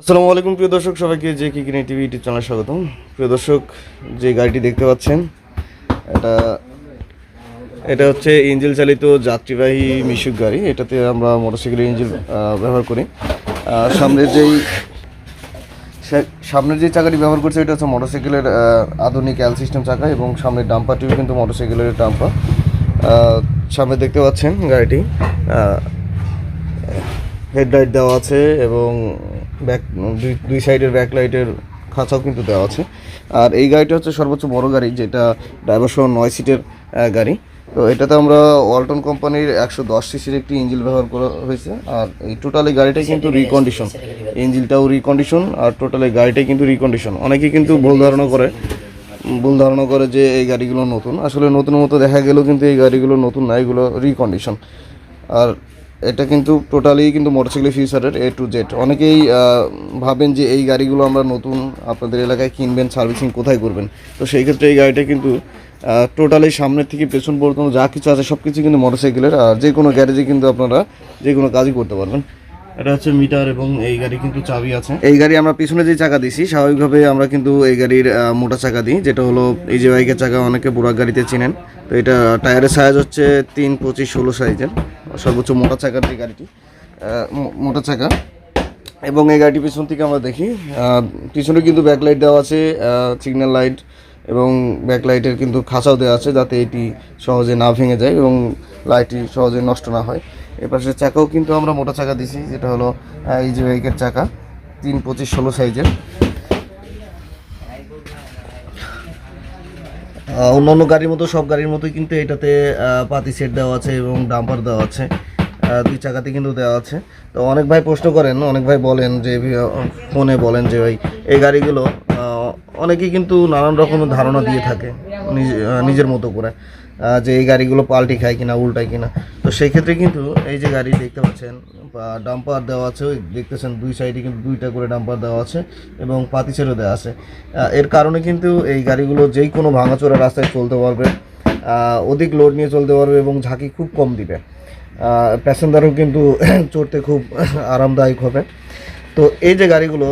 আসসালামু আলাইকুম প্রিয় দর্শক। সবাইকে যে কি কিনে টিভি ইউটিউব চ্যানেল স্বাগতম। প্রিয় দর্শক যে গাড়িটি দেখতে পাচ্ছেন এটা এটা হচ্ছে ইঞ্জিল চালিত যাত্রীবাহী মিশুক গাড়ি। এটাতে আমরা মোটরসাইকেলের ইঞ্জিন আহ, ব্যবহার করি। আহ, সামনের যেই সামনের যে চাকাটি ব্যবহার করছে, এটা হচ্ছে মোটরসাইকেলের আধুনিক অ্যাল সিস্টেম চাকা এবং সামনের ডাম্পারটিও কিন্তু মোটরসাইকেলের ডাম্পার। সামনে দেখতে পাচ্ছেন গাড়িটি। হেডলাইট দেওয়া আছে এবং ব্যাক, দুই দুই সাইডের ব্যাক লাইটের খাঁচাও কিন্তু দেওয়া আছে। আর এই গাড়িটা হচ্ছে সর্বোচ্চ বড় গাড়ি, যেটা ড্রাইভার সহ নয় সিটের গাড়ি। তো এটাতে আমরা ওয়ালটন কোম্পানির একশো দশ সিসির একটি ইঞ্জিল ব্যবহার করা হয়েছে। আর এই টোটালি গাড়িটাই কিন্তু রিকন্ডিশন ইঞ্জিনটাও রিকন্ডিশন আর টোটালি গাড়িটাই কিন্তু রিকন্ডিশন অনেকেই কিন্তু ভুল ধারণা করে। ভুল ধারণা করে যে এই গাড়িগুলো নতুন। আসলে নতুন মতো দেখা গেলেও কিন্তু এই গাড়িগুলো নতুন না এগুলো রিকন্ডিশন আর এটা কিন্তু টোটালি কিন্তু মোটরসাইকেল ফিউচারের এ টু জেড অনেকেই ভাবেন যে এই গাড়িগুলো আমরা নতুন আপনাদের এলাকায় কিনবেন সার্ভিসিং কোথায় করবেন। তো সেই ক্ষেত্রে এই গাড়িটা কিন্তু টোটালি সামনের থেকে পেছন পর্যন্ত যা কিছু আছে সব কিছু কিন্তু মোটরসাইকেলের আর যে কোনো গ্যারেজে কিন্তু আপনারা যে কোনো কাজই করতে পারবেন। এটা হচ্ছে মিটার এবং এই গাড়ি কিন্তু চাবি আছে। এই গাড়ি আমরা পিছনে যে চাকা দিছি স্বাভাবিকভাবে আমরা কিন্তু এই গাড়ির মোটা চাকা দিই যেটা হলো এই যে বাইকের চাকা অনেকে বুড়াক গাড়িতে চিনেন। তো এটা টায়ারের সাইজ হচ্ছে তিন পঁচিশ ষোলো সাইজের সর্বোচ্চ মোটা চাকার যে গাড়িটি মোটা চাকা। এবং এই গাড়িটি পিছন থেকে আমরা দেখি পিছনে কিন্তু ব্যাকলাইট দেওয়া আছে সিগন্যাল লাইট এবং ব্যাকলাইটের কিন্তু খাঁচাও দেওয়া আছে যাতে এটি সহজে না ভেঙে যায় এবং লাইটটি সহজে নষ্ট না হয়। এপাশে চাকাও কিন্তু আমরা মোটা চাকা দিছি যেটা হলো এই যে বাইকের চাকা, তিন পঁচিশ ষোলো সাইজের। অন্যান্য গাড়ির মতো, সব গাড়ির মতোই কিন্তু এটাতে পাতি সেট দেওয়া আছে এবং ডাম্পার দেওয়া আছে। দুই চাকাতে কিন্তু দেওয়া আছে। তো অনেক ভাই প্রশ্ন করেন, অনেক ভাই বলেন যে, ফোনে বলেন যে, ভাই, এই গাড়িগুলো অনেকেই কিন্তু নানান রকমের ধারণা দিয়ে থাকে, নিজ- নিজের মতো করে যে এই গাড়িগুলো পাল্টি খায় কিনা, উল্টায় কিনা। তো সেই ক্ষেত্রে কিন্তু এই যে গাড়ি দেখতে পাচ্ছেন ডাম্পার দেওয়া আছে দেখতেছেন দুই সাইডে কিন্তু দুইটা করে ডাম্পার দেওয়া আছে এবং পাতিছেরও দেওয়া আছে। এর কারণে কিন্তু এই গাড়িগুলো যেই কোনো ভাঙাচোরা রাস্তায় চলতে পারবে অধিক লোড নিয়ে চলতে পারবে এবং ঝাঁকি খুব কম দিবে। প্যাসেঞ্জারও কিন্তু চড়তে খুব আরামদায়ক হবে। তো এই যে গাড়িগুলো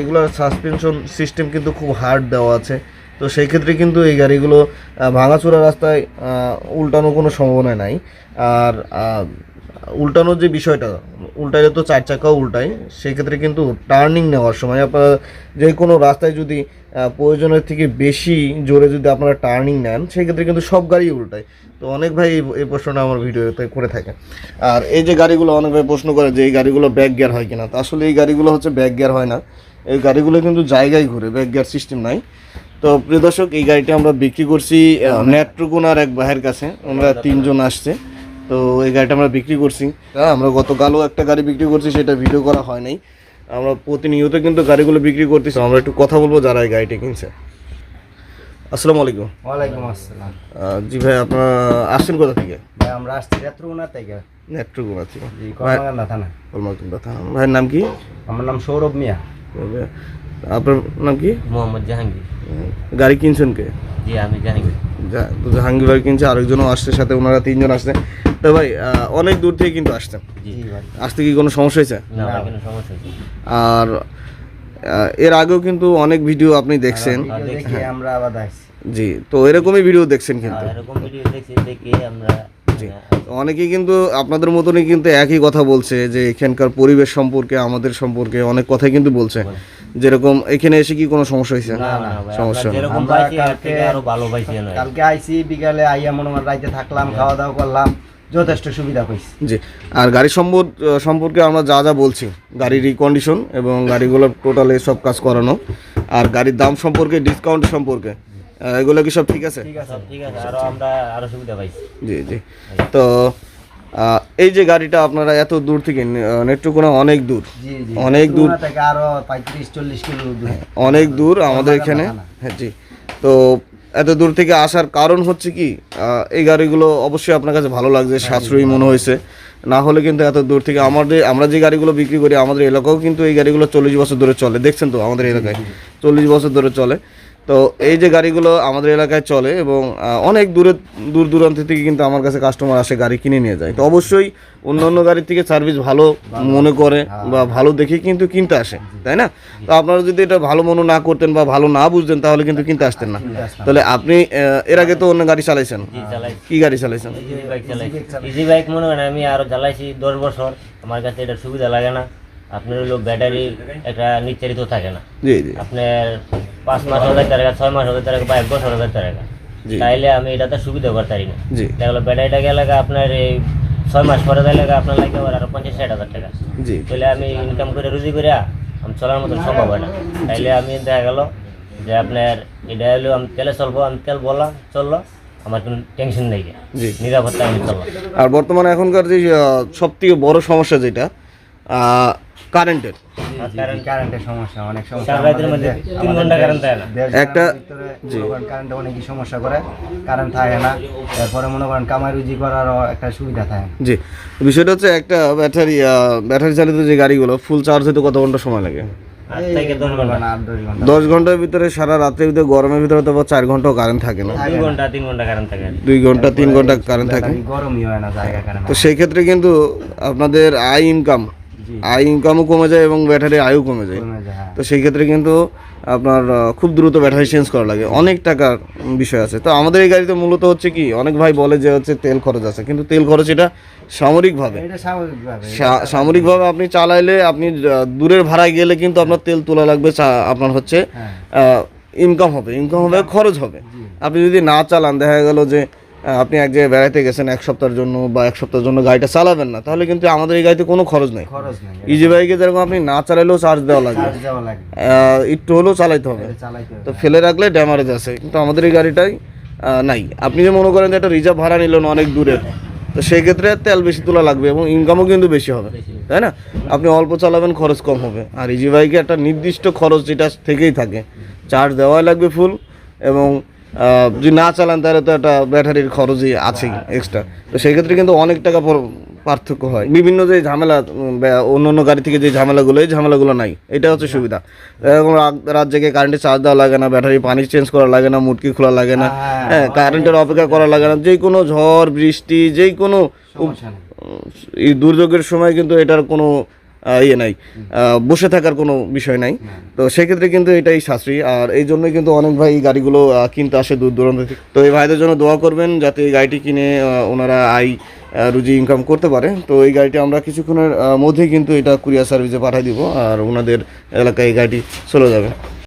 এগুলোর সাসপেনশন সিস্টেম কিন্তু খুব হার্ড দেওয়া আছে। তো সেই ক্ষেত্রে কিন্তু এই গাড়িগুলো ভাঙাচোরা রাস্তায় উল্টানো কোনো সম্ভাবনা নাই। আর উল্টানোর যে বিষয়টা, উল্টাইলে তো চার চাকাও উল্টায়, সেক্ষেত্রে কিন্তু টার্নিং নেওয়ার সময় আপনারা যে কোনো রাস্তায় যদি প্রয়োজনের থেকে বেশি জোরে যদি আপনারা টার্নিং নেন, সেক্ষেত্রে কিন্তু সব গাড়ি উল্টায়। তো অনেক ভাই এই- প্রশ্নটা আমার ভিডিওতে করে থাকে। আর এই যে গাড়িগুলো অনেক ভাই প্রশ্ন করে যে এই গাড়িগুলো ব্যাক গিয়ার হয় কিনা, তো আসলে এই গাড়িগুলো হচ্ছে ব্যাক গিয়ার হয় না। এই গাড়িগুলো কিন্তু জায়গায় ঘুরে ব্যাক গিয়ার সিস্টেম নাই। তো প্রিয় দর্শক, এই গাড়িটা আমরা বিক্রি করছি নেট্রুকুনার এক ভাইয়ের কাছে আমরা তিনজন আসছে। তো এই গাড়িটা আমরা বিক্রি করছি। তা আমরা গতকালও একটা গাড়ি বিক্রি করছি সেটা ভিডিও করা হয় নাই। আমরা প্রতিনিয়ত কিন্তু গাড়িগুলো বিক্রি করতেছি। আমরা একটু কথা বলব যারা এই গাড়িটা কিনছে। আসসালামু আলাইকুম। ওয়ালাইকুম আসসালাম। জি ভাই আপনারা আসছেন কোথা থেকে? ভাই আমরা আসছি রেত্রুনা থেকে। নেট্রুকুনা থেকে। জি কলমাকান্দা থানা। কলমাকুন্দা থানা। ভাইয়ের নাম কি? আমার নাম সৌরভ মিয়া। আপনার নাম কি? মোহাম্মদ জাহাঙ্গীর। গাড়ি কিনছেন কে? জি আমি জাহাঙ্গীর। জাহাঙ্গীর ভাই কিনছে আরেকজনও আসছে সাথে ওনারা তিনজন আসছে। তো ভাই অনেক দূর থেকে কিন্তু আসছেন। জি। জি ভাই আসতে কি কোনো সমস্যা হয়েছে? না আমার কোনো সমস্যা নেই আর এর আগেও কিন্তু অনেক ভিডিও আপনি দেখছেন। আমরা আবার জি তো এরকমই ভিডিও দেখছেন কিন্তু। এরকম ভিডিও দেখছি দেখে আমরা অনেকেই কিন্তু আপনাদের মতনই কিন্তু একই কথা বলছে যে এখানকার পরিবেশ সম্পর্কে আমাদের সম্পর্কে অনেক কথাই কিন্তু বলছে। যেরকম এখানে এসে কি কোনো সমস্যা হয়েছে? সমস্যা কালকে- আরও ভালো পাইছি কালকে আইছি বিকালে আইয়া মনে হয় রাইতে থাকলাম খাওয়া দাওয়া করলাম। যথেষ্ট সুবিধা পাইছি। জি। আর গাড়ি সম্পর্কে আমরা যা যা বলছি গাড়ির রিকন্ডিশন এবং গাড়িগুলোর টোটালে সব কাজ করানো। আর গাড়ির দাম সম্পর্কে ডিসকাউন্ট সম্পর্কে এগুলো কি সব ঠিক আছে? ঠিক আছে ঠিক আছে আরও আমরা আরও সুবিধা পাইছি। জি জি। তো এই যে গাড়িটা আপনারা এত দূর থেকে নে- নেত্রকোনা অনেক দূর। অনেক দূর। থেকে আরও পঁয়ত্রিশ চল্লিশ কিলো দূর। অনেক দূর আমাদের এখানে। হ্যাঁ জি। তো এত দূর থেকে আসার কারণ হচ্ছে কি এই গাড়িগুলো অবশ্যই আপনার কাছে ভালো লাগছে, সাশ্রয়ী মনে হয়েছে। না হলে কিন্তু এত দূর থেকে আমাদের আমরা যে গাড়িগুলো বিক্রি করি, আমাদের এলাকাও কিন্তু এই গাড়িগুলো চল্লিশ বছর ধরে চলে। দেখছেন তো আমাদের এলাকায়? চল্লিশ বছর ধরে চলে। তো এই যে গাড়িগুলো আমাদের এলাকায় চলে এবং অনেক দূরে দূর দূরান্ত থেকে কিন্তু আমার কাছে কাস্টমার আসে গাড়ি কিনে নিয়ে যায়। তো অবশ্যই অন্য অন্য গাড়ির থেকে সার্ভিস ভালো মনে করে বা ভালো দেখে কিন্তু কিনতে আসে তাই না? তো আপনারা যদি এটা ভালো মনে না করতেন বা ভালো না বুঝতেন তাহলে কিন্তু কিনতে আসতেন না। তাহলে আপনি এর আগে তো অন্য গাড়ি চালাইছেন? কি গাড়ি চালাইছেন? ইজি বাইক চালাই ইজি বাইক মনে করেন আমি আরও চালাইছি দশ বছর। আমার কাছে এটা সুবিধা লাগে না। আপনার হলো ব্যাটারি একটা নির্ধারিত থাকে না। আপনার পাঁচ মাস হতে টাকা ছয় মাস হতে টাকা বা এক বছর টাকা জি। তাইলে আমি এটাতে সুবিধা করতে পারি না। দেখল ব্যাটারিটা গেলে আপনার এই ছয় মাস পরে দিলে আপনার লাগে আবার আরও পঞ্চাশ ষাট হাজার টাকা। তাহলে আমি ইনকাম করে রুজি করে আমি চলার মতন সম্ভব হয় না। তাইলে আমি দেখা গেল যে আপনার এটা হলো আমি তেলে চলবো আমি তেল বললাম চলল আমার কোনো টেনশন নেই জি। নিরাপত্তা আমি চললাম আর বর্তমানে এখনকার যে সব থেকে বড় সমস্যা যেটা কারেন্টের কারেন্টের সমস্যা অনেক সমস্যা। মধ্যে তিন ঘণ্টা কারেন্ট থাকে না। একটা- জি। কারেন্ট অনেকই সমস্যা করে কারেন্ট থাকে না। তারপরে মনে করেন কামাই রুজি করারও একটা সুবিধা থাকে জি। বিষয়টা হচ্ছে একটা ব্যাটারি ব্যাটারি চালিত যে গাড়িগুলো ফুল চার্জ হতে কত ঘণ্টা সময় লাগে? দশ ঘণ্টা। ঘণ্টা। ঘণ্টার ভিতরে সারা রাতের ভিতরে গরমের ভিতরে তো চার ঘন্টাও কারেন্ট থাকে না? দুই ঘণ্টা তিন ঘণ্টা কারেন্ট থাকে। দুই ঘণ্টা তিন ঘণ্টা কারেন্ট থাকে? ব্যাটারি গরমই হয় না জায়গা কারণে তো সেই ক্ষেত্রে কিন্তু আপনাদের আই ইনকাম আই ইনকামও কমে যায় এবং ব্যাটারি আয়ও কমে যায়। হ্যাঁ। তো সেই ক্ষেত্রে কিন্তু আপনার খুব দ্রুত ব্যাটারি চেঞ্জ করা লাগে। অনেক টাকার বিষয় আছে। তো আমাদের এই গাড়িতে মূলত হচ্ছে কি অনেক ভাই বলে যে হচ্ছে তেল খরচ আছে। কিন্তু তেল খরচ এটা সামরিকভাবে। সামরিকভাবে আপনি চালাইলে আপনি দূরের ভাড়ায় গেলে কিন্তু আপনার তেল তোলা লাগবে আপনার হচ্ছে হ্যাঁ। ইনকাম হবে। ইনকাম হবে খরচ হবে। আপনি যদি না চালান দেখা গেল যে আপনি এক জায়গায় বেড়াতে গেছেন এক সপ্তাহের জন্য বা এক সপ্তাহের জন্য গাড়িটা চালাবেন না তাহলে কিন্তু আমাদের এই গাড়িতে কোনো খরচ নেই। ইজি বাইকে যেরকম আপনি না চালাইলেও চার্জ দেওয়া লাগবে লাগে। একটু হলেও চালাইতে হবে। তো ফেলে রাখলে ড্যামারেজ আছে কিন্তু আমাদের এই গাড়িটাই নাই। আপনি যে মনে করেন যে একটা রিজার্ভ ভাড়া নিলেন অনেক দূরের তো সেই ক্ষেত্রে তেল বেশি তোলা লাগবে এবং ইনকামও কিন্তু বেশি হবে তাই না? আপনি অল্প চালাবেন খরচ কম হবে। আর ইজি বাইকে একটা নির্দিষ্ট খরচ যেটা থেকেই থাকে। চার্জ দেওয়াই লাগবে ফুল এবং যদি না চালান তাহলে তো একটা ব্যাটারির খরচই আছেই এক্সট্রা তো সেই ক্ষেত্রে কিন্তু অনেক টাকা পার্থক্য হয়। বিভিন্ন যে ঝামেলা অন্য অন্য গাড়ি থেকে যে ঝামেলাগুলো এই ঝামেলাগুলো নাই। এটা হচ্ছে সুবিধা। এরকম রাত- জেগে কারেন্টে চার্জ দেওয়া লাগে না ব্যাটারি পানি চেঞ্জ করা লাগে না মুটকি খোলা লাগে না। হ্যাঁ, হ্যাঁ কারেন্টের অপেক্ষা করা লাগে না। যে কোনো ঝড় বৃষ্টি যে কোনো এই দুর্যোগের সময় কিন্তু এটার কোনো ইয়ে নাই। বসে থাকার কোনো বিষয় নাই। তো সেক্ষেত্রে কিন্তু এটাই সাশ্রয়ী আর এই জন্যই কিন্তু অনেক ভাই এই গাড়িগুলো কিনতে আসে দূর দূরান্ত থেকে। তো এই ভাইদের জন্য দোয়া করবেন যাতে এই গাড়িটি কিনে ওনারা আই রুজি ইনকাম করতে পারে। তো এই গাড়িটি আমরা কিছুক্ষণের মধ্যেই কিন্তু এটা কুরিয়ার সার্ভিসে পাঠিয়ে দিব। আর ওনাদের এলাকায় এই গাড়িটি চলে যাবে।